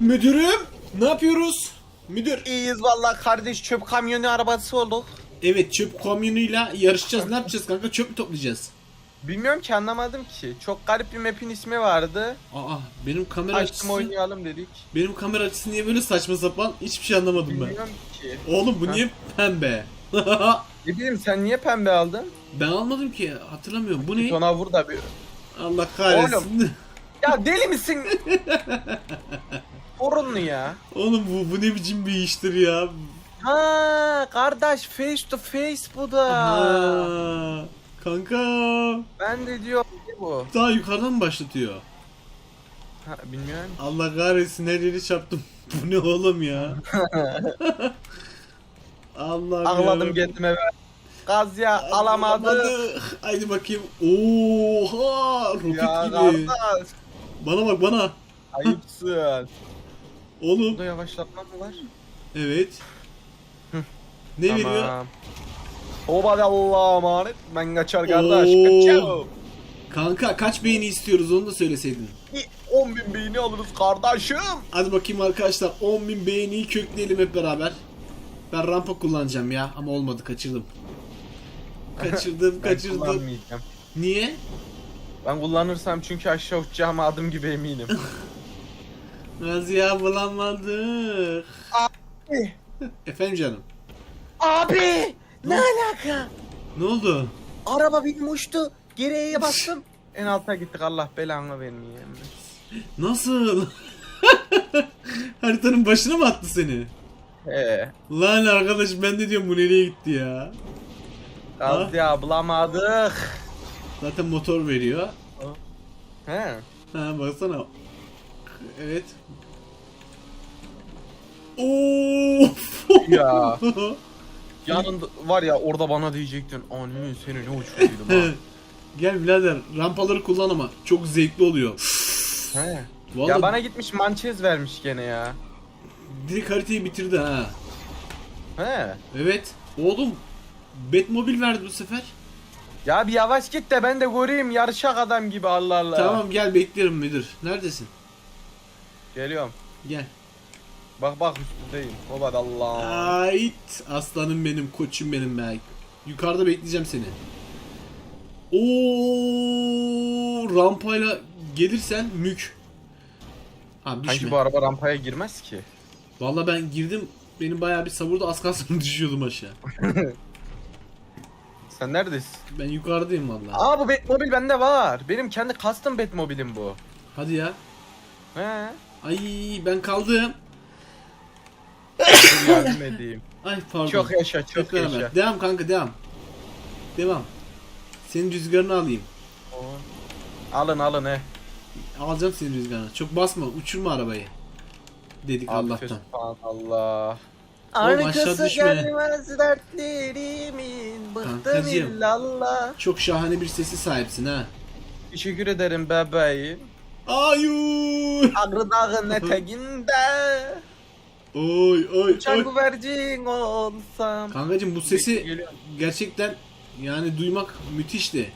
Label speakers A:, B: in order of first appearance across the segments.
A: Müdürüm ne yapıyoruz? Müdür.
B: İyiyiz vallahi kardeş çöp kamyonu arabası olduk.
A: Evet çöp kamyonuyla yarışacağız. Ne yapacağız kanka? Çöp mü toplayacağız?
B: Bilmiyorum ki anlamadım ki. Çok garip bir map'in ismi vardı.
A: Aa benim kamera
B: Açtım
A: açısı.
B: oynayalım dedik.
A: Benim kamera açısı niye böyle saçma sapan? Hiçbir şey anlamadım ben.
B: Bilmiyorum ki.
A: Oğlum bu
B: Ha.
A: niye pembe?
B: Ne bileyim sen niye pembe aldın?
A: ben almadım ki. Hatırlamıyorum. Bu ne?
B: Ona vur da bir.
A: Allah kahretsin.
B: Ya deli misin? Sorunlu ya.
A: Oğlum bu, bu ne biçim bir iştir ya?
B: Ha kardeş face to face bu da.
A: Aha. Kanka.
B: Ben de diyorum ne bu?
A: Daha yukarıdan mı başlatıyor?
B: Ha, bilmiyorum.
A: Allah kahretsin her yeri çarptım. Bu ne oğlum ya? Allah
B: Ağladım kendime. Gaz ya alamadı.
A: Haydi bakayım. Oha! Roket
B: Ya
A: gibi.
B: kardeş.
A: Bana bak bana.
B: Ayıpsın.
A: Oğlum.
B: Burada yavaşlatma mı var?
A: Evet. ne veriyor?
B: Oba Allah'a emanet. Ben kaçar kardeş. Kaçıyorum.
A: Kanka kaç beğeni istiyoruz onu da söyleseydin.
B: 10 bin beğeni alırız kardeşim.
A: Hadi bakayım arkadaşlar 10.000 beğeniyi kökleyelim hep beraber. Ben rampa kullanacağım ya ama olmadı kaçırdım. Kaçırdım kaçırdım. Niye?
B: Ben kullanırsam çünkü aşağı uçacağıma adım gibi eminim.
A: Ya bulamadık.
B: Abi.
A: Efendim canım.
B: Abi! Ne alaka?
A: Ne oldu?
B: Araba benim uçtu. Geriye bastım. En alta gittik Allah belanı vermeyeyim.
A: Nasıl? Haritanın başına mı attı seni?
B: He.
A: Lan arkadaş ben de diyorum bu nereye gitti ya?
B: Gaz ya bulamadık.
A: Zaten motor veriyor.
B: He.
A: Ha baksana. Evet. Of.
B: Ya. Yanında var ya orada bana diyecektin. Anne seni ne uçurduydum ha.
A: Gel birader rampaları kullan ama çok zevkli oluyor.
B: He.
A: Vallahi
B: Ya bana gitmiş mançez vermiş gene ya.
A: direkt haritayı bitirdi ha.
B: He.
A: Evet. Oğlum Batmobil verdi bu sefer.
B: Ya bir yavaş git de ben de göreyim yarışak adam gibi Allah Allah.
A: Tamam gel bekliyorum müdür. Neredesin?
B: Geliyorum.
A: Gel.
B: Bak bak üstündeyim. Baba da Allah.
A: Ait aslanım benim koçum benim be. Yukarıda bekleyeceğim seni. Oo rampayla gelirsen mük. Ha.
B: Sanki bu araba rampaya girmez ki.
A: Vallahi ben girdim. Benim bayağı bir savurdu az kalsın düşüyordum aşağı.
B: Sen neredesin?
A: Ben yukarıdayım vallahi.
B: Aa bu Batmobil bende var. Benim kendi custom Batmobilim bu.
A: Hadi ya.
B: He.
A: Ay ben kaldım.
B: Dur yardım edeyim.
A: Ay pardon.
B: Çok yaşa çok
A: beraber.
B: yaşa.
A: Devam kanka devam. Devam. Senin rüzgarını alayım.
B: Alın alın he.
A: Alacağım senin rüzgarını. Çok basma uçurma arabayı. Dedik Allah'tan.
B: Allah.
A: Aşağı
B: Arkası
A: düşme.
B: gelmez dertlerimin Bıktım
A: Kankacığım.
B: illallah
A: Çok şahane bir sesi sahipsin ha.
B: Teşekkür ederim bebeğim
A: Ayuuu.
B: Ağrı dağın eteğinde
A: Oy oy
B: Uçan
A: oy.
B: güvercin olsam
A: Kankacım bu sesi
B: Geliyor.
A: gerçekten yani duymak müthişti.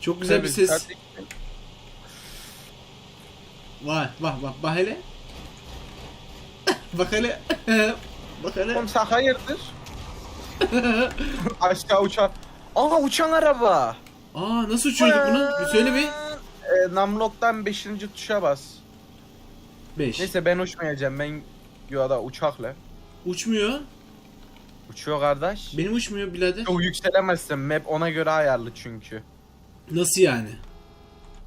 A: Çok güzel bir
B: Tabii,
A: ses.
B: kardeşim.
A: Vay vah vah bak hele. bak hele. bak hele.
B: Oğlum sen hayırdır? Aşağı uçan Aa uçan araba
A: Aa nasıl uçuyorduk bunu? Bir söyle bir.
B: E, Numlock'tan 5. tuşa bas
A: 5.
B: Neyse ben uçmayacağım ben da uçakla
A: Uçmuyor.
B: Uçuyor kardeş
A: Benim uçmuyor birader.
B: Yo, yükselemezsin map ona göre ayarlı çünkü
A: Nasıl yani?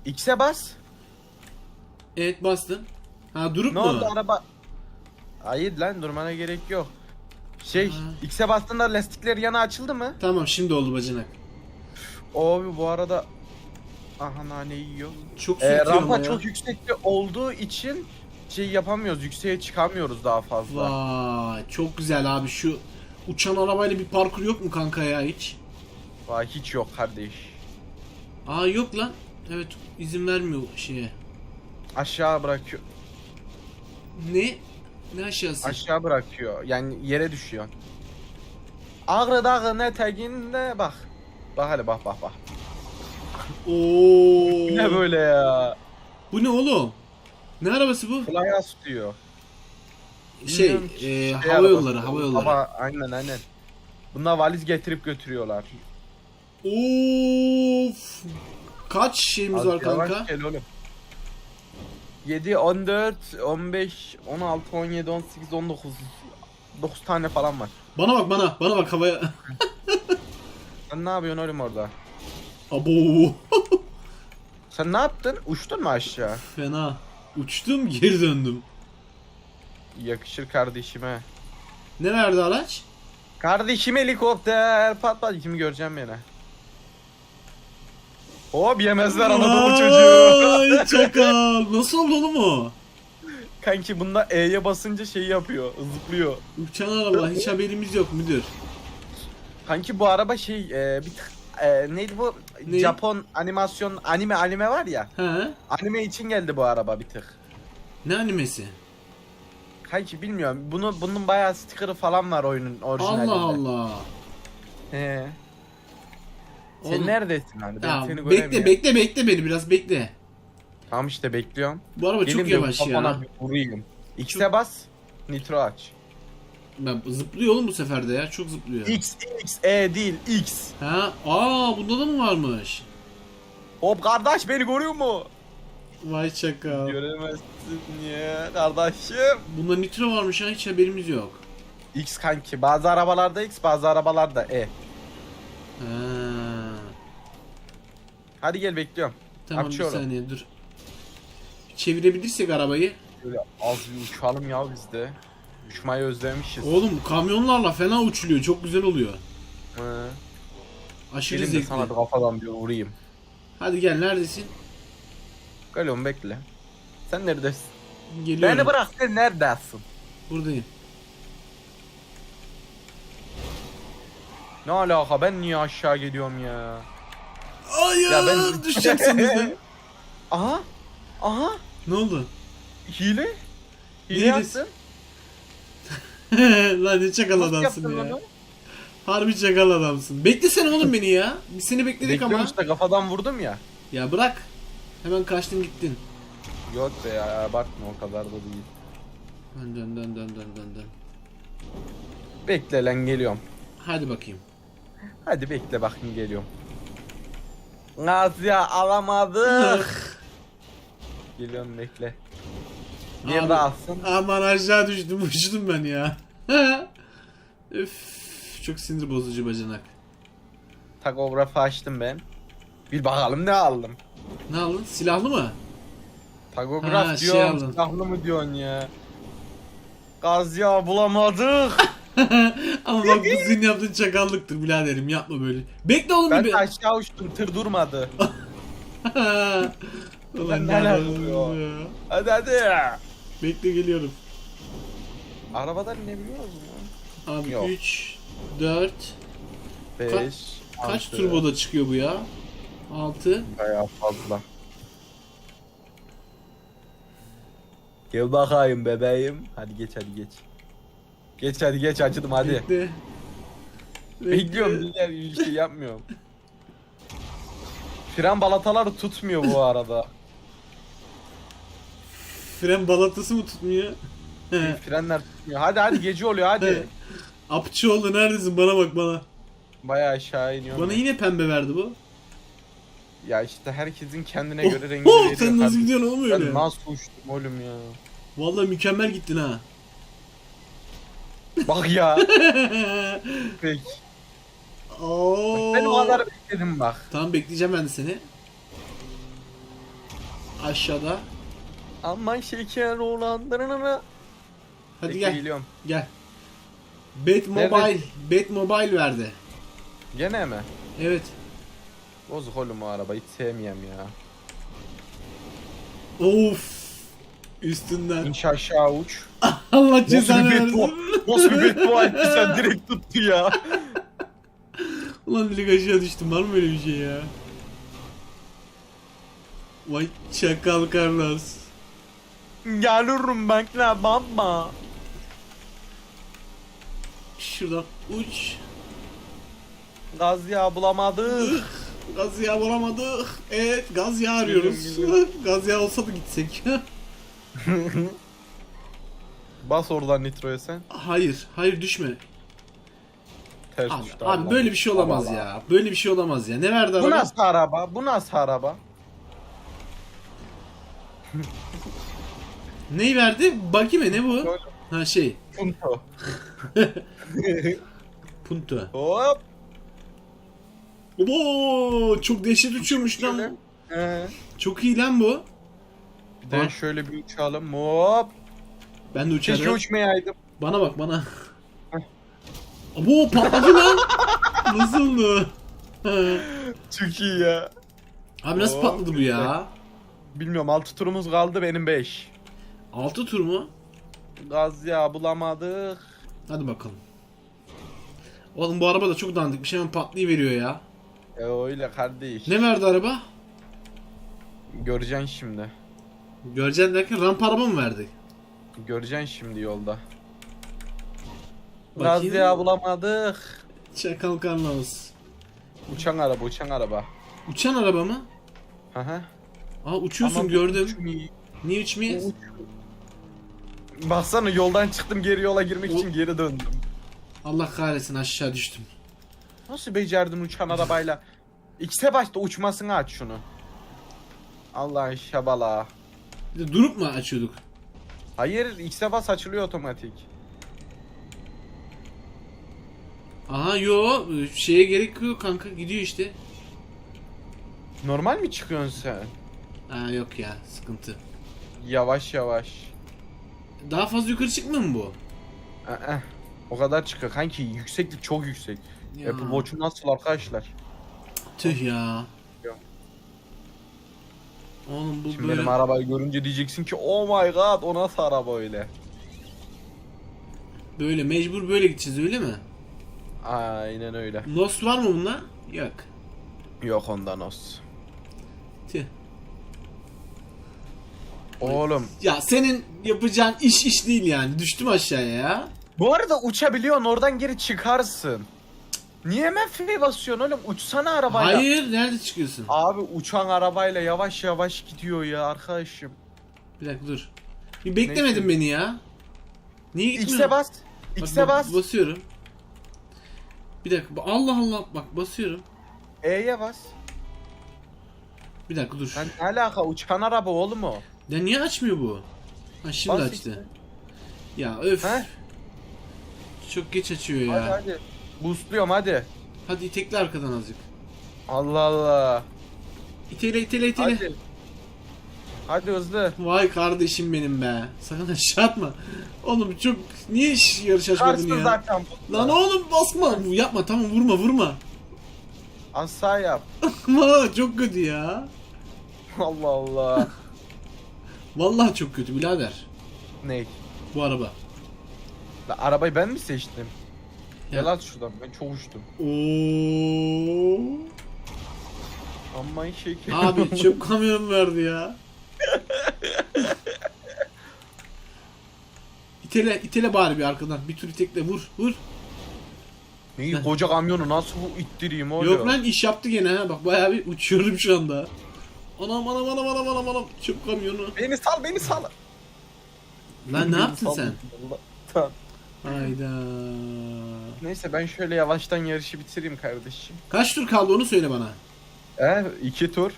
B: X'e bas
A: Evet bastım. Ha durup
B: Ne
A: mu?
B: oldu araba? Hayır lan durmana gerek yok. Şey. X'e bastığında lastikler yana açıldı mı?
A: Tamam şimdi oldu bacanak.
B: Abi bu arada Aha yiyor.
A: Çok
B: Ee, rampa
A: ya.
B: çok yüksekte olduğu için şey yapamıyoruz. Yükseğe çıkamıyoruz daha fazla.
A: Vay çok güzel abi şu uçan arabayla bir parkur yok mu kanka ya hiç?
B: Vay hiç yok kardeş.
A: Aa yok lan. Evet izin vermiyor şeye.
B: Aşağı bırakıyor.
A: Ne? Ne aşağısı?
B: Aşağı bırakıyor. Yani yere düşüyor. Ağrı dağın eteğinde bak. Bak hele bak bak bak.
A: Oo.
B: Ne böyle ya?
A: Bu ne oğlum? Ne arabası bu?
B: Flyas diyor.
A: Şey,
B: Bilmiyorum ki,
A: e,
B: şey
A: hava
B: arabası.
A: yolları, hava yolları.
B: Hava, aynen aynen. Bunlar valiz getirip götürüyorlar.
A: Of. Kaç şeyimiz var
B: yavaş
A: kanka?
B: gel oğlum. 7, 14, 15, 16, 17, 18, 19. 9 tane falan var.
A: Bana bak bana, bana bak havaya.
B: Sen ne yapıyorsun oğlum orada?
A: Abo.
B: Sen ne yaptın? Uçtun mu aşağı?
A: Fena. Uçtum geri döndüm.
B: Yakışır kardeşime.
A: Ne verdi araç?
B: Kardeşim helikopter pat pat kimi göreceğim yine. Hop yemezler Anadolu çocuğu.
A: Ay çakal. Nasıl oldu oğlum o?
B: Kanki bunda E'ye basınca şey yapıyor, zıplıyor.
A: Uçan araba hiç haberimiz yok müdür.
B: Kanki bu araba şey e, bir tık e, neydi bu?
A: Ne?
B: Japon animasyon anime anime var ya.
A: He?
B: Anime için geldi bu araba bir tık.
A: Ne animesi?
B: Kanki bilmiyorum. Bunu bunun bayağı sticker'ı falan var oyunun orijinalinde.
A: Allah Allah.
B: He. Sen
A: Oğlum-
B: neredesin hani? Ben
A: Ya,
B: seni
A: bekle
B: göremiyorum.
A: bekle bekle beni biraz bekle.
B: Tamam işte bekliyorum.
A: Bu araba çok yavaş
B: kafana
A: ya.
B: bir vurayım. X'e bas. Nitro aç.
A: Ben zıplıyor oğlum bu sefer de ya. Çok zıplıyor.
B: X X E değil X.
A: Ha? Aa bunda da mı varmış?
B: Hop kardeş beni görüyor mu?
A: Vay çakal.
B: Göremezsin ya kardeşim.
A: Bunda nitro varmış ha hiç haberimiz yok.
B: X kanki. Bazı arabalarda X bazı arabalarda E.
A: Ha.
B: Hadi gel bekliyorum.
A: Tamam
B: Açıyorum.
A: bir saniye dur. Çevirebilirsek arabayı.
B: Şöyle az bir uçalım ya biz de. Uçmayı özlemişiz.
A: Oğlum kamyonlarla fena uçuluyor. Çok güzel oluyor.
B: Hı.
A: Aşırı
B: de
A: zevkli.
B: sana bir kafadan bir vurayım.
A: Hadi gel neredesin?
B: Oğlum bekle. Sen neredesin?
A: Geliyorum.
B: Beni bırak sen neredesin?
A: Buradayım.
B: Ne alaka ben niye aşağı gidiyorum ya?
A: Hayır
B: Ya ben
A: düşeceksin bizden.
B: Aha. Aha.
A: ne oldu?
B: Hile. Hile
A: Hilesi.
B: yaptın.
A: lan ne çakal
B: Nasıl
A: adamsın
B: yaptın
A: ya.
B: onu?
A: Harbi çakal adamsın. Beklesene oğlum beni ya. Biz seni bekledik
B: Bekliyorum
A: ama.
B: işte kafadan vurdum ya.
A: Ya bırak. Hemen kaçtın gittin.
B: Yok be ya abartma o kadar da değil.
A: Dön dön dön dön dön dön dön.
B: Bekle lan geliyorum.
A: Hadi bakayım.
B: Hadi bekle bakayım geliyorum. Gaz ya alamadık. geliyorum bekle.
A: Abi.
B: Nerede alsın?
A: Aman aşağı düştüm uçtum ben ya. Üf, çok sinir bozucu bacanak.
B: Takografı açtım ben. Bir bakalım ne aldım.
A: Ne aldın? Silahlı mı?
B: Takograf
A: Ha, şey aldın.
B: silahlı mı diyorsun ya? Gaz ya bulamadık.
A: Ama bak bu senin yaptığın çakallıktır biraderim yapma böyle. Bekle oğlum
B: ben
A: bir.
B: de aşağı uçtum tır durmadı.
A: Ulan
B: Ben
A: ne
B: neler oluyor?
A: ya?
B: hadi hadi.
A: Bekle geliyorum.
B: Arabadan ne biliyor musun?
A: Abi
B: Yok.
A: 3 4
B: 5
A: kaç turboda çıkıyor bu ya? 6
B: Bayağı fazla. Gel bakayım bebeğim. Hadi geç hadi geç. Geç hadi geç acıdım hadi.
A: Bekle.
B: Bekliyorum diğer bir şey yapmıyorum. Fren balataları tutmuyor bu arada.
A: Fren balatası mı tutmuyor?
B: Frenler tutmuyor. Hadi hadi gece oluyor hadi.
A: Apçıoğlu neredesin? Bana bak bana.
B: Bayağı aşağı iniyorum.
A: Bana yine pembe verdi bu.
B: Ya işte herkesin kendine
A: Oh,
B: göre rengi
A: oh,
B: veriyor.
A: sen nasıl gidiyorsun oğlum öyle?
B: Ben nasıl uçtum oğlum ya.
A: Vallahi mükemmel gittin ha.
B: Bak ya. Peki.
A: Oo.
B: Ben o kadar bekledim bak.
A: Tamam bekleyeceğim ben de seni. Aşağıda.
B: Aman şeker olan.
A: Hadi
B: Bekle,
A: gel.
B: geliyorum.
A: Gel. Bet Mobile. Bet Mobile verdi.
B: Gene mi?
A: Evet.
B: Bozuk oğlum o araba hiç sevmiyorum ya.
A: Of. Üstünden.
B: İnş aşağı uç.
A: Allah cezanı versin.
B: Nasıl bir beddua etti sen direkt tuttu ya.
A: Ulan direkt aşağı düştüm. Var mı öyle bir şey ya? Vay çakal Carlos.
B: Gelirim bekle baba.
A: Şuradan uç.
B: Gaz ya bulamadık.
A: Gaz yağı bulamadık. Evet gaz yağı arıyoruz. Gaz yağı olsa da gitsek.
B: Bas oradan nitroya sen.
A: Hayır. Hayır düşme.
B: Ters
A: Abi,
B: düştü.
A: abi böyle bir şey olamaz
B: Allah.
A: ya. Böyle bir şey olamaz ya. Ne verdi
B: Bu
A: araba?
B: nasıl araba? Bu nasıl araba?
A: Neyi verdi? Baki mi? Ne bu? Ha şey.
B: Punto.
A: Punto.
B: Hop.
A: Oo, çok dehşet uçuyormuş lan.
B: Ee,
A: Çok iyi lan bu.
B: bir de şöyle bir uçalım. Hop.
A: Ben de
B: Keşke
A: uçarım.
B: uçmayaydım.
A: Bana bak bana. Abo patladı lan. Nasıl oldu?
B: Çok iyi ya.
A: Abi nasıl
B: Oo,
A: patladı bu ya?
B: Bilmiyorum 6 turumuz kaldı benim 5.
A: 6 tur mu?
B: Gaz ya bulamadık.
A: Hadi bakalım. Oğlum bu araba da çok dandik bir şey hemen patlayıveriyor ya.
B: E öyle kardeş.
A: Ne verdi araba?
B: Göreceksin şimdi.
A: Göreceksin derken rampa araba mı verdi?
B: Göreceksin şimdi yolda. Gaz
A: Bakayım.
B: ya bulamadık.
A: Çakal Carlos.
B: Uçan araba uçan araba.
A: Uçan araba mı?
B: Hı hı.
A: Aa uçuyorsun
B: Ama bu
A: gördüm.
B: uçmuyor.
A: Niye uçmayız?
B: Baksana yoldan çıktım geri yola girmek
A: O-
B: için geri döndüm.
A: Allah kahretsin aşağı düştüm.
B: Nasıl becerdin uçan arabayla? X'e başta uçmasını aç şunu. Allah şabala.
A: Bir de durup mu açıyorduk?
B: Hayır X'e bas açılıyor otomatik.
A: Aha yo şeye gerek yok kanka gidiyor işte.
B: Normal mi çıkıyorsun sen?
A: Aa yok ya sıkıntı.
B: Yavaş yavaş.
A: Daha fazla yukarı çıkmıyor mu bu?
B: Aa, o kadar çıkıyor. Kanki yükseklik çok yüksek.
A: Ya.
B: Apple Watch'un nasıl arkadaşlar?
A: Tüh ya.
B: Yok.
A: Oğlum bu
B: Şimdi
A: böyle...
B: benim arabayı görünce diyeceksin ki oh my god o nasıl araba öyle?
A: Böyle mecbur böyle gideceğiz öyle mi?
B: Aynen öyle.
A: Nos var mı bunda? Yok.
B: Yok ondan olsun.
A: Tüh.
B: Oğlum.
A: Ya senin yapacağın iş iş değil yani. Düştüm aşağıya ya.
B: Bu arada uçabiliyorsun oradan geri çıkarsın. Niye MF'ye basıyorsun oğlum? Uçsana arabayla.
A: Hayır nerede çıkıyorsun?
B: Abi uçan arabayla yavaş yavaş gidiyor ya arkadaşım.
A: Bir dakika dur. Bir beklemedin
B: Neyse.
A: beni ya. Niye gitmiyorsun?
B: X'e bas.
A: Bak,
B: X'e bas.
A: Basıyorum. Bir dakika. Allah Allah bak basıyorum.
B: E'ye bas.
A: Bir dakika dur.
B: Lan ne alaka uçan araba oğlum o.
A: Ya niye açmıyor bu? Ha şimdi
B: Bas
A: açtı.
B: işte.
A: Ya öf.
B: He?
A: Çok geç açıyor ya.
B: Hadi
A: Hadi,
B: hadi. Boostluyorum hadi.
A: itekle arkadan azıcık.
B: Allah Allah.
A: İtele itele itele.
B: Hadi. Hadi hızlı.
A: Vay kardeşim benim be. Sakın aşağı atma. Oğlum çok niye iş yarış açmadın
B: Karşı
A: ya?
B: zaten bu.
A: Lan oğlum basma. Yapma tamam vurma vurma.
B: Asla yap.
A: Ama çok kötü ya.
B: Allah Allah.
A: Vallahi çok kötü birader.
B: ne?
A: Bu araba.
B: La, arabayı ben mi seçtim?
A: Ya.
B: Gel at şuradan ben çok uçtum.
A: Oo.
B: Aman şeker.
A: Abi çöp kamyon verdi ya. itele itele bari bir arkadan. Bir tur itekle vur vur.
B: Neyi koca kamyonu nasıl bu ittireyim oğlum?
A: Yok lan iş yaptı gene ha. Bak bayağı bir uçuyorum şu anda. Anam anam anam anam anam anam. Çöp kamyonu.
B: Beni sal beni sal.
A: Lan ne yaptın
B: Sal.
A: sen?
B: Tamam.
A: Hayda.
B: Neyse ben şöyle yavaştan yarışı bitireyim kardeşim.
A: Kaç tur kaldı onu söyle bana.
B: He iki tur.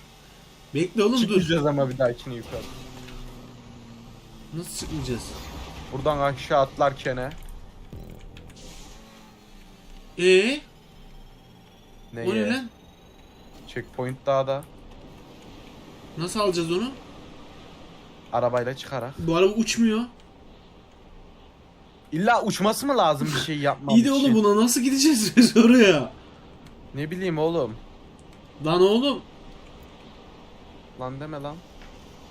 A: Bekle oğlum dur.
B: Çıkmayacağız ama bir dahakine yukarı.
A: Nasıl çıkmayacağız?
B: Buradan aşağı atlarken he.
A: Ee,
B: Neye?
A: o ne lan?
B: Checkpoint daha da.
A: Nasıl alacağız onu?
B: Arabayla çıkarak.
A: Bu araba uçmuyor.
B: İlla uçması mı lazım bir şey yapmam
A: İyi de
B: için?
A: oğlum buna nasıl gideceğiz biz oraya?
B: Ne bileyim oğlum.
A: Lan oğlum.
B: Lan deme lan.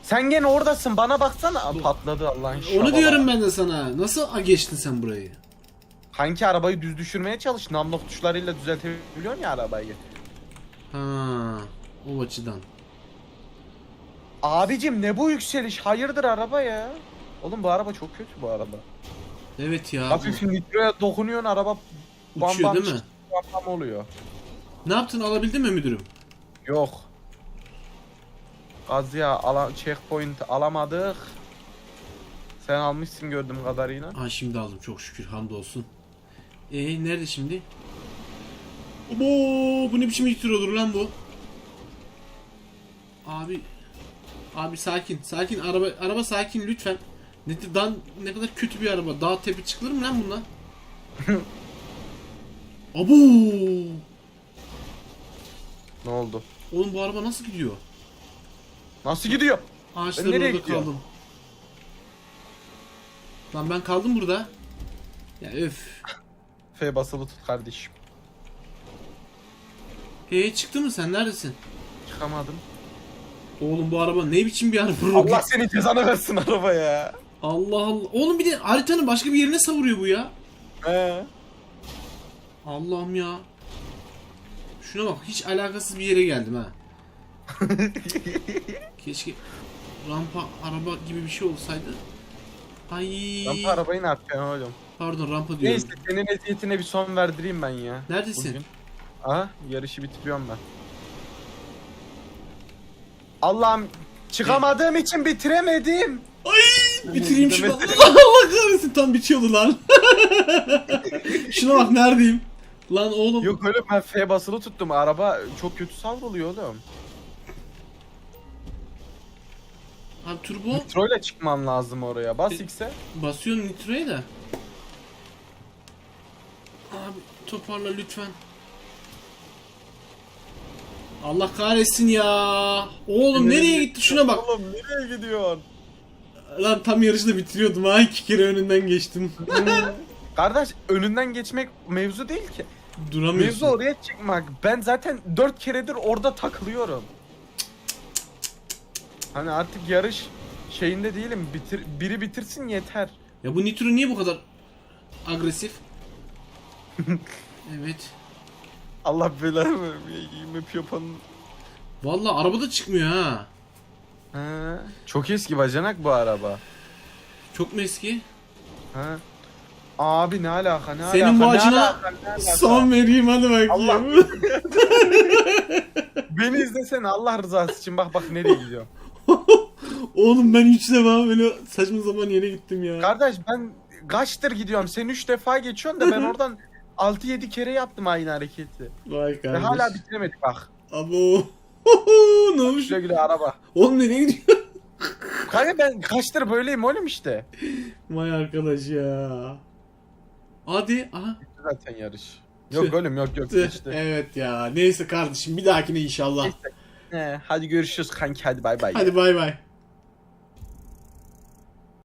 B: Sen gene oradasın bana baksana. Aa, Patladı Allah'ın şabala.
A: Onu diyorum ben de sana. Nasıl geçtin sen burayı?
B: Hangi arabayı düz düşürmeye çalış. Namlok tuşlarıyla düzeltebiliyorsun ya arabayı.
A: Ha, o açıdan.
B: Abicim ne bu yükseliş? Hayırdır araba ya? Oğlum bu araba çok kötü bu araba.
A: Evet ya.
B: Hafif nitroya dokunuyorsun araba bam
A: Uçuyor
B: bam
A: değil mi?
B: bam bam oluyor.
A: Ne yaptın alabildin mi müdürüm?
B: Yok. Gaz ya ala checkpoint alamadık. Sen almışsın gördüğüm kadarıyla.
A: Ha şimdi aldım çok şükür hamdolsun. Ee nerede şimdi? Obo bu ne biçim nitro olur lan bu? Abi Abi sakin sakin araba araba sakin lütfen. Ne, dan, ne kadar kötü bir araba. Dağ tepe çıkılır mı lan bununla? Abo!
B: Ne oldu?
A: Oğlum bu araba nasıl gidiyor?
B: Nasıl gidiyor?
A: Ağaçların
B: nereye
A: orada
B: gidiyorum?
A: kaldım. Lan ben kaldım burada. Ya öf.
B: F basılı tut kardeşim.
A: Hey çıktı mı sen neredesin?
B: Çıkamadım.
A: Oğlum bu araba ne biçim bir araba?
B: Allah senin cezanı versin araba ya.
A: Allah Allah. Oğlum bir de haritanın başka bir yerine savuruyor bu ya.
B: He.
A: Allah'ım ya. Şuna bak hiç alakasız bir yere geldim ha. Keşke rampa araba gibi bir şey olsaydı. Ay.
B: Rampa arabayı ne yapacaksın oğlum?
A: Pardon rampa diyorum.
B: Neyse senin eziyetine bir son verdireyim ben ya.
A: Neredesin?
B: Bugün. Aha yarışı bitiriyorum ben. Allah'ım çıkamadığım için bitiremedim.
A: Ay bitireyim şunu. Allah kahretsin tam bitiyordu lan. Şuna bak neredeyim? Lan oğlum.
B: Yok öyle ben F basılı tuttum. Araba çok kötü savruluyor oğlum.
A: Abi turbo
B: Nitro ile çıkman lazım oraya. Bas X'e.
A: basıyorum nitroya da. Abi toparla lütfen. Allah kahretsin ya. Oğlum nereye gitti şuna bak.
B: Oğlum nereye gidiyorsun?
A: Lan tam yarışı da bitiriyordum ha. iki kere önünden geçtim.
B: Kardeş önünden geçmek mevzu değil ki. Mevzu
A: Duramıyorsun.
B: oraya çıkmak. Ben zaten dört keredir orada takılıyorum. Hani artık yarış şeyinde değilim. Bitir, biri bitirsin yeter.
A: Ya bu nitro niye bu kadar agresif? evet.
B: Allah belanı vermeye map yapanın.
A: Vallahi araba da çıkmıyor ha.
B: Ha, çok eski bacanak bu araba.
A: Çok mu eski?
B: Ha. Abi ne alaka ne
A: Senin
B: alaka
A: bu
B: ne alaka, ne alaka?
A: Son vereyim hadi bakayım.
B: Allah. Beni izlesene Allah rızası için bak bak nereye gidiyor.
A: Oğlum ben 3 defa böyle saçma zaman yere gittim ya.
B: Kardeş ben kaçtır gidiyorum sen 3 defa geçiyorsun da ben oradan 6-7 kere yaptım aynı hareketi.
A: Vay
B: Ve
A: kardeş.
B: hala bitiremedik bak.
A: Abo. ne olmuş?
B: Güle güle araba.
A: Oğlum nereye gidiyor?
B: Kanka ben kaçtır böyleyim oğlum işte.
A: Vay arkadaş ya. Hadi. Aha.
B: Zaten yarış. Yok oğlum yok yok işte.
A: Evet ya. Neyse kardeşim bir dahakine inşallah.
B: He, hadi görüşürüz kanki hadi bay bay.
A: Hadi bay bay.